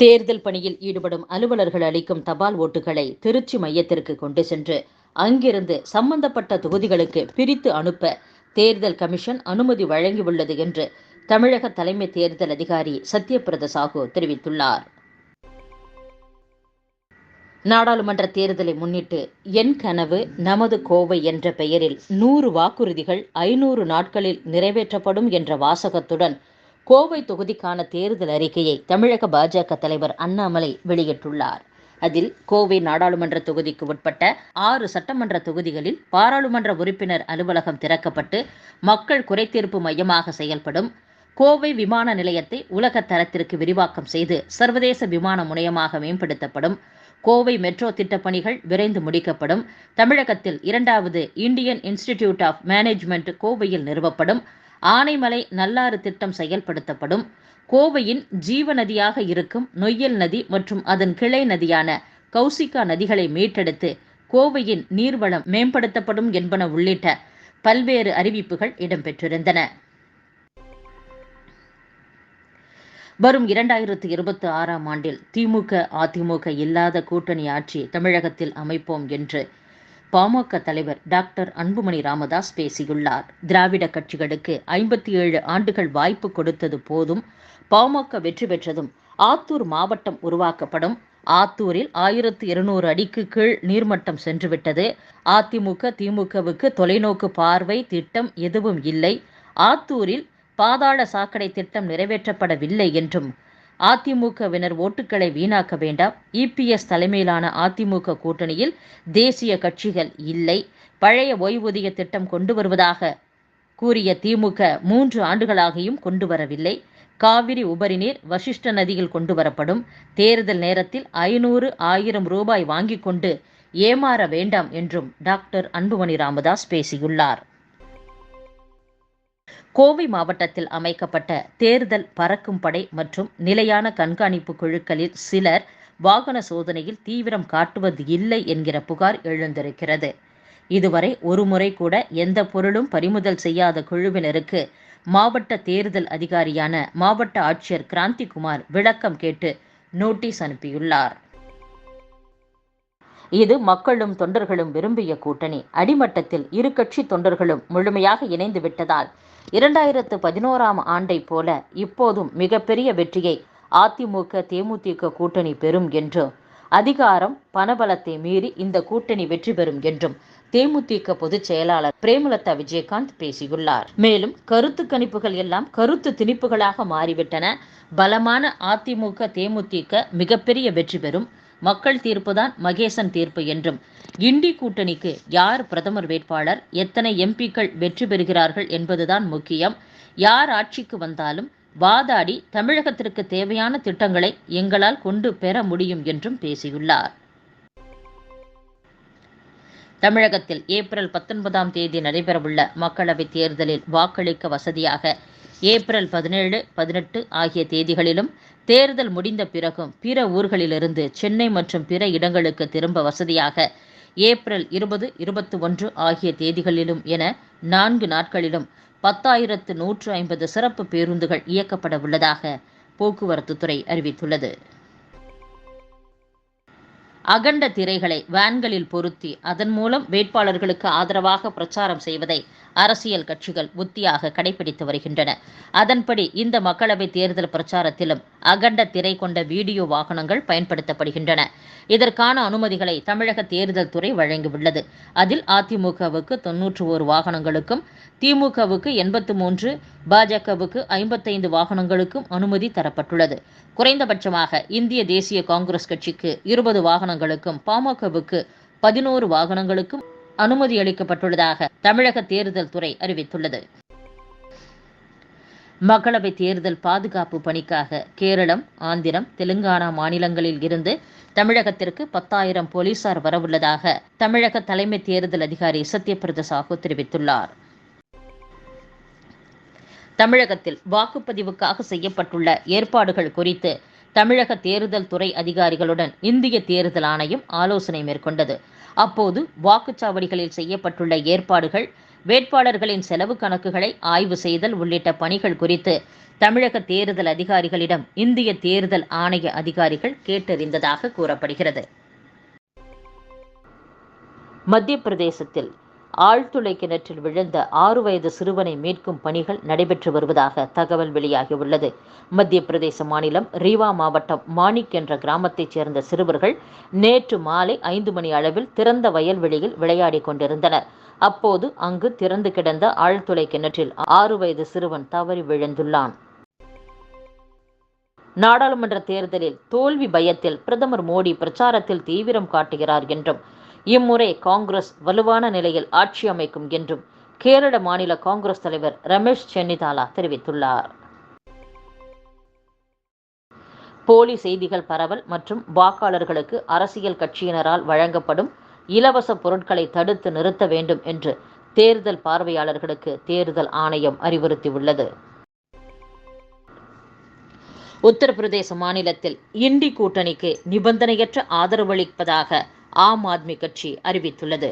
தேர்தல் பணியில் ஈடுபடும் அலுவலர்கள் அளிக்கும் தபால் ஓட்டுகளை திருச்சி மையத்திற்கு கொண்டு சென்று அங்கிருந்து சம்பந்தப்பட்ட தொகுதிகளுக்கு பிரித்து அனுப்ப தேர்தல் கமிஷன் அனுமதி வழங்கியுள்ளது என்று தமிழக தலைமை தேர்தல் அதிகாரி சத்யபிரத சாஹூ தெரிவித்துள்ளார். நாடாளுமன்ற தேர்தலை முன்னிட்டு என் கனவு நமது கோவை என்ற பெயரில் நூறு வாக்குறுதிகள் ஐநூறு நாட்களில் நிறைவேற்றப்படும் என்ற வாசகத்துடன் கோவை தொகுதிக்கான தேர்தல் அறிக்கையை தமிழக பாஜக தலைவர் அண்ணாமலை வெளியிட்டுள்ளார். அதில் கோவை நாடாளுமன்ற தொகுதிக்கு உட்பட்ட ஆறு சட்டமன்ற தொகுதிகளில் பாராளுமன்ற உறுப்பினர் அலுவலகம் திறக்கப்பட்டு மக்கள் குறைத்தீர்ப்பு மையமாக செயல்படும் கோவை விமான நிலையத்தை உலக தரத்திற்கு விரிவாக்கம் செய்து சர்வதேச விமான முனையமாக மேம்படுத்தப்படும். கோவை மெட்ரோ திட்டப்பணிகள் விரைந்து முடிக்கப்படும். தமிழகத்தில் இரண்டாவது இந்தியன் இன்ஸ்டிடியூட் ஆஃப் மேனேஜ்மெண்ட் கோவையில் நிறுவப்படும். ஆனைமலை நல்லாறு திட்டம் செயல்படுத்தப்படும். கோவையின் ஜீவ நதியாக இருக்கும் நொய்யல் நதி மற்றும் அதன் கிளை நதியான கௌசிகா நதிகளை மீட்டெடுத்து கோவையின் நீர்வளம் மேம்படுத்தப்படும் என்பன உள்ளிட்ட பல்வேறு அறிவிப்புகள் இடம்பெற்றிருந்தன. வரும் இரண்டாயிரத்து இருபத்தி ஆறாம் ஆண்டில் திமுக அதிமுக இல்லாத கூட்டணி ஆட்சி தமிழகத்தில் அமைப்போம் என்று பாமக தலைவர் டாக்டர் அன்புமணி ராமதாஸ் பேசியுள்ளார். திராவிட கட்சிகளுக்கு ஐம்பத்தி ஏழு ஆண்டுகள் வாய்ப்பு கொடுத்தது போதும் பாமக வெற்றி பெற்றதும் ஆத்தூர் மாவட்டம் உருவாக்கப்படும். ஆத்தூரில் ஆயிரத்து இருநூறு அடிக்கு கீழ் நீர்மட்டம் சென்றுவிட்டது. அதிமுக திமுகவுக்கு தொலைநோக்கு பார்வை திட்டம் எதுவும் இல்லை. ஆத்தூரில் பாதாள சாக்கடை திட்டம் நிறைவேற்றப்படவில்லை என்றும் அதிமுகவினர் ஓட்டுக்களை வீணாக்க வேண்டாம். இபிஎஸ் தலைமையிலான அதிமுக கூட்டணியில் தேசிய கட்சிகள் இல்லை. பழைய ஓய்வூதிய திட்டம் கொண்டு வருவதாக கூறிய திமுக மூன்று ஆண்டுகளாகியும் கொண்டு வரவில்லை. காவிரி உபரிநீர் வசிஷ்ட நதியில் கொண்டு வரப்படும். தேர்தல் நேரத்தில் ஐநூறு ஆயிரம் ரூபாய் வாங்கிக் கொண்டு ஏமாற வேண்டாம் என்றும் டாக்டர் அன்புமணி ராமதாஸ் பேசியுள்ளார். கோவை மாவட்டத்தில் அமைக்கப்பட்ட தேர்தல் பறக்கும் படை மற்றும் நிலையான கண்காணிப்பு குழுக்களில் சிலர் வாகன சோதனையில் தீவிரம் காட்டுவது இல்லை என்கிற புகார் எழுந்திருக்கிறது. இதுவரை ஒருமுறை கூட எந்த பொருளும் பறிமுதல் செய்யாத குழுவினருக்கு மாவட்ட தேர்தல் அதிகாரியான மாவட்ட ஆட்சியர் கிராந்திகுமார் விளக்கம் கேட்டு நோட்டீஸ் அனுப்பியுள்ளார். இது மக்களும் தொண்டர்களும் விரும்பிய கூட்டணி. அடிமட்டத்தில் இரு கட்சி தொண்டர்களும் முழுமையாக இணைந்து விட்டதால் இரண்டாயிரத்து பதினோராம் ஆண்டை போல இப்போதும் மிகப்பெரிய வெற்றியை அதிமுக தேமுதிக கூட்டணி பெறும் என்றும் அதிகாரம் பணபலத்தை மீறி இந்த கூட்டணி வெற்றி பெறும் என்றும் தேமுதிக பொதுச் செயலாளர் பிரேமலதா விஜயகாந்த் பேசியுள்ளார். மேலும் கருத்து கணிப்புகள் எல்லாம் கருத்து திணிப்புகளாக மாறிவிட்டன. பலமான அதிமுக தேமுதிக மிகப்பெரிய வெற்றி பெறும் மக்கள் தீர்ப்புதான் மகேசன் தீர்ப்பு என்றும். இண்டி கூட்டணிக்கு யார் பிரதமர் வேட்பாளர்? எத்தனை எம்பிக்கள் வெற்றி பெறுகிறார்கள் என்பதுதான் முக்கியம். யார் ஆட்சிக்கு வந்தாலும் வாதாடி தமிழகத்திற்கு தேவையான திட்டங்களை எங்களால் கொண்டு பெற முடியும் என்றும் பேசியுள்ளார். தமிழகத்தில் ஏப்ரல் பத்தொன்பதாம் தேதி நடைபெறவுள்ள மக்களவைத் தேர்தலில் வாக்களிக்க வசதியாக ஏப்ரல் பதினேழு பதினெட்டு ஆகிய தேதிகளிலும் தேர்தல் முடிந்த பிறகும் பிற ஊர்களிலிருந்து சென்னை மற்றும் பிற இடங்களுக்கு திரும்ப வசதியாக ஏப்ரல் இருபது இருபத்தி ஒன்று ஆகிய தேதிகளிலும் என நான்கு நாட்களிலும் பத்தாயிரத்து நூற்று ஐம்பது சிறப்பு பேருந்துகள் இயக்கப்பட உள்ளதாக போக்குவரத்து துறை அறிவித்துள்ளது. அகண்ட திரைகளை வேன்களில் பொருத்தி அதன் மூலம் வேட்பாளர்களுக்கு ஆதரவாக பிரச்சாரம் செய்வதை அரசியல் கட்சிகள் உத்தியாக கடைபிடித்து வருகின்றன. அதன்படி இந்த மக்களவை தேர்தல் பிரச்சாரத்திலும் அகண்ட திரை கொண்ட வீடியோ வாகனங்கள் பயன்படுத்தப்படுகின்றன. இதற்கான அனுமதிகளை தமிழக தேர்தல் துறை வழங்கியுள்ளது. அதில் அதிமுகவுக்கு தொன்னூற்று ஓரு வாகனங்களுக்கும் திமுகவுக்கு எண்பத்து மூன்று பாஜகவுக்கு ஐம்பத்தைந்து வாகனங்களுக்கும் அனுமதி தரப்பட்டுள்ளது. குறைந்தபட்சமாக இந்திய தேசிய காங்கிரஸ் கட்சிக்கு இருபது வாகனங்களுக்கும் பாமகவுக்கு பதினோரு வாகனங்களுக்கும் அனுமதி அளிக்கப்பட்டுள்ளதாக தமிழக தேர்தல் துறை அறிவித்துள்ளது. மக்களவை தேர்தல் பாதுகாப்பு பணிக்காக கேரளம் ஆந்திரம் தெலுங்கானா மாநிலங்களில் இருந்து தமிழகத்திற்கு பத்தாயிரம் போலீசார் வரவுள்ளதாக தமிழக தலைமை தேர்தல் அதிகாரி சத்யபிரத சாஹூ தெரிவித்துள்ளார். தமிழகத்தில் வாக்குப்பதிவுக்காக செய்யப்பட்டுள்ள ஏற்பாடுகள் குறித்து தமிழக தேர்தல் துறை அதிகாரிகளுடன் இந்திய தேர்தல் ஆணையம் ஆலோசனை மேற்கொண்டது. அப்போது வாக்குச்சாவடிகளில் செய்யப்பட்டுள்ள ஏற்பாடுகள் வேட்பாளர்களின் செலவு கணக்குகளை ஆய்வு செய்தல் உள்ளிட்ட பணிகள் குறித்து தமிழக தேர்தல் அதிகாரிகளிடம் இந்திய தேர்தல் ஆணைய அதிகாரிகள் கேட்டறிந்ததாக கூறப்படுகிறது. மத்திய பிரதேசத்தில் ஆழ்துளை கிணற்றில் விழுந்த ஆறு வயது சிறுவனை மீட்கும் பணிகள் நடைபெற்று வருவதாக தகவல் வெளியாகியுள்ளது. மத்திய பிரதேச மாநிலம் ரீவா மாவட்டம் மாணிக் என்ற கிராமத்தைச் சேர்ந்த சிறுவர்கள் நேற்று மாலை ஐந்து மணி அளவில் திறந்த வயல்வெளியில் விளையாடிக் கொண்டிருந்தனர். அப்போது அங்கு திறந்து கிடந்த ஆழ்துளை கிணற்றில் ஆறு வயது சிறுவன் தவறி விழுந்துள்ளான். நாடாளுமன்ற தேர்தலில் தோல்வி பயத்தில் பிரதமர் மோடி பிரச்சாரத்தில் தீவிரம் காட்டுகிறார் என்றும் இம்முறை காங்கிரஸ் வலுவான நிலையில் ஆட்சி அமைக்கும் என்றும் கேரள மாநில காங்கிரஸ் தலைவர் ரமேஷ் சென்னிதாலா தெரிவித்துள்ளார். போலி செய்திகள் பரவல் மற்றும் வாக்காளர்களுக்கு அரசியல் கட்சியினரால் வழங்கப்படும் இலவச பொருட்களை தடுத்து நிறுத்த வேண்டும் என்று தேர்தல் பார்வையாளர்களுக்கு தேர்தல் ஆணையம் அறிவுறுத்தியுள்ளது. உத்தரப்பிரதேச மாநிலத்தில் இண்டி கூட்டணிக்கு நிபந்தனையற்ற ஆதரவளிப்பதாக ஆம் ஆத்மி கட்சி அறிவித்துள்ளது.